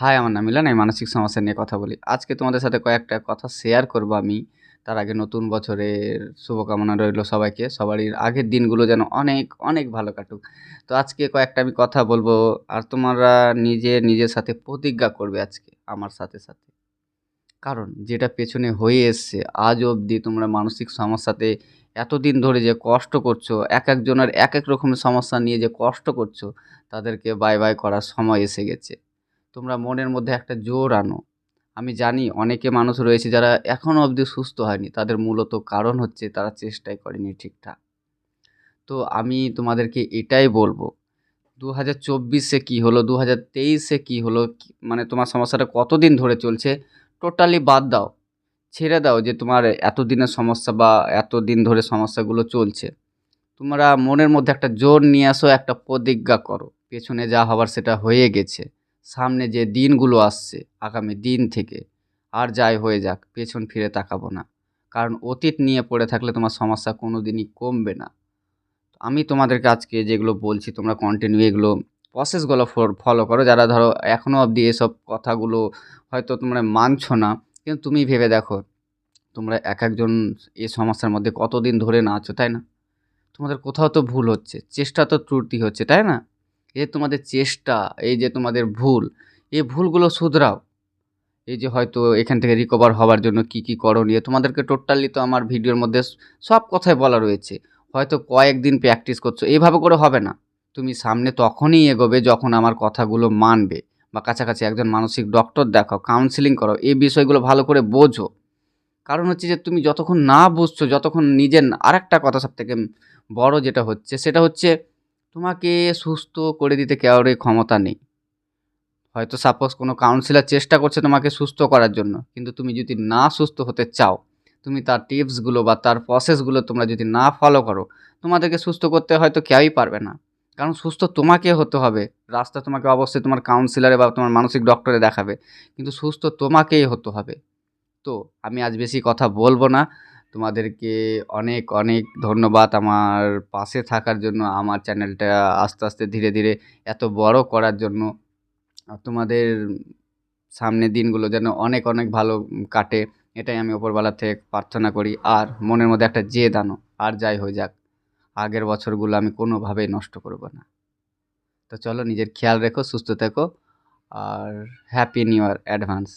High, আমার নাম মিলন, আমি মানসিক সমস্যা নিয়ে কথা বলি। আজকে তোমাদের সাথে কয়েকটা কথা শেয়ার করব আমি। তার আগে নতুন বছরের শুভকামনা রইল সবাইকে। সবারই আগের দিনগুলো যেন অনেক অনেক ভালো কাটুক। তো আজকে কয়েকটা আমি কথা বলব, আর তোমরা নিজে, নিজের সাথে প্রতিজ্ঞা করবে আজকে, আমার সাথে সাথে। কারণ যেটা পেছনে হয়ে এসছে, আজ অবধি তোমরা মানসিক সমস্যাতে এতদিন ধরে যে কষ্ট করছ, এক একজনের এক এক রকমের সমস্যা নিয়ে যে কষ্ট করছ, তাদেরকে বাই বাই করার সময় এসে গেছে। তোমরা মনের মধ্যে একটা জোর আনো। আমি জানি অনেকে মানুষ রয়েছে যারা এখনও অবধি সুস্থ হয়নি, তাদের মূলত কারণ হচ্ছে তারা চেষ্টাই করেনি ঠিকঠাক। তো আমি তোমাদেরকে এটাই বলব দু হাজার চব্বিশে কী হলো দু হাজার তেইশে কী হলো মানে তোমার সমস্যাটা কতদিন ধরে চলছে, টোটালি বাদ দাও, ছেড়ে দাও যে তোমার এতদিনের সমস্যা বা এতদিন ধরে সমস্যাগুলো চলছে। তোমরা মনের মধ্যে একটা জোর নিয়ে আসো, একটা প্রতিজ্ঞা করো, পেছনে যা হবার সেটা হয়ে গেছে। সামনে যে দিনগুলো আসছে, আগামী দিন থেকে, আর যাই হয়ে যাক, পেছন ফিরে তাকাবো না। কারণ অতীত নিয়ে পড়ে থাকলে তোমার সমস্যা কোনো দিনই কমবে না। আমি তোমাদেরকে আজকে যেগুলো বলছি, তোমরা কন্টিনিউ এগুলো প্রসেসগুলো ফলো করো। যারা ধরো এখনও অবধি এসব কথাগুলো হয়তো তোমরা মানছো না, কিন্তু তুমি ভেবে দেখো, তোমরা এক একজন এই সমস্যার মধ্যে কতদিন ধরে না আছো, তাই না? তোমাদের কোথাও তো ভুল হচ্ছে, চেষ্টা তো ত্রুটি হচ্ছে, তাই না? যে তোমাদের চেষ্টা, এই যে তোমাদের ভুল এই ভুলগুলো শুধরাও। এই যে হয়তো এখান থেকে রিকভার হওয়ার জন্য কী কী করণীয়, তোমাদেরকে টোটালি তো আমার ভিডিওর মধ্যে সব কথাই বলা রয়েছে। হয়তো কয়েকদিন প্র্যাকটিস করছ এইভাবে করে হবে না। তুমি সামনে তখনই এগোবে যখন আমার কথাগুলো মানবে বা কাছাকাছি একজন মানসিক ডক্টর দেখাও কাউন্সিলিং করো এই বিষয়গুলো ভালো করে বোঝো। কারণ হচ্ছে যে তুমি যতক্ষণ না বুঝছ, যতক্ষণ নিজের আরেকটা কথা সব থেকে বড় যেটা হচ্ছে, সেটা হচ্ছে তোমাকে সুস্থ করে দিতে কারোরই ক্ষমতা নেই। হয়তো সাপোজ কোনো কাউন্সিলর চেষ্টা করছে তোমাকে সুস্থ করার জন্য, কিন্তু তুমি যদি না সুস্থ হতে চাও, তুমি তার টিপসগুলো বা তার প্রসেসগুলো তোমরা যদি না ফলো করো, তোমাদেরকে সুস্থ করতে হয়তো কেউই পারবে না। কারণ সুস্থ তোমাকে হতে হবে, রাস্তা তোমাকে অবশ্যই তোমার কাউন্সিলরে বা তোমার মানসিক ডক্টরে দেখাবে, কিন্তু সুস্থ তোমাকেই হতে হবে। তো আমি আজ বেশি কথা বলব না। তোমাদেরকে অনেক অনেক ধন্যবাদ আমার পাশে থাকার জন্য, আমার চ্যানেলটা আস্তে আস্তে ধীরে ধীরে এত বড় করার জন্য। তোমাদের সামনের দিনগুলো যেন অনেক অনেক ভালো কাটে, এটাই আমি ওপরবেলা থেকে প্রার্থনা করি। আর মনের মধ্যে একটা জেদ আনো, আর যাই হয়ে যাক, আগের বছরগুলো আমি কোনোভাবেই নষ্ট করব না। তো চলো নিজের খেয়াল রেখো, সুস্থ থেকো, আর হ্যাপি নিউ ইয়ার অ্যাডভান্স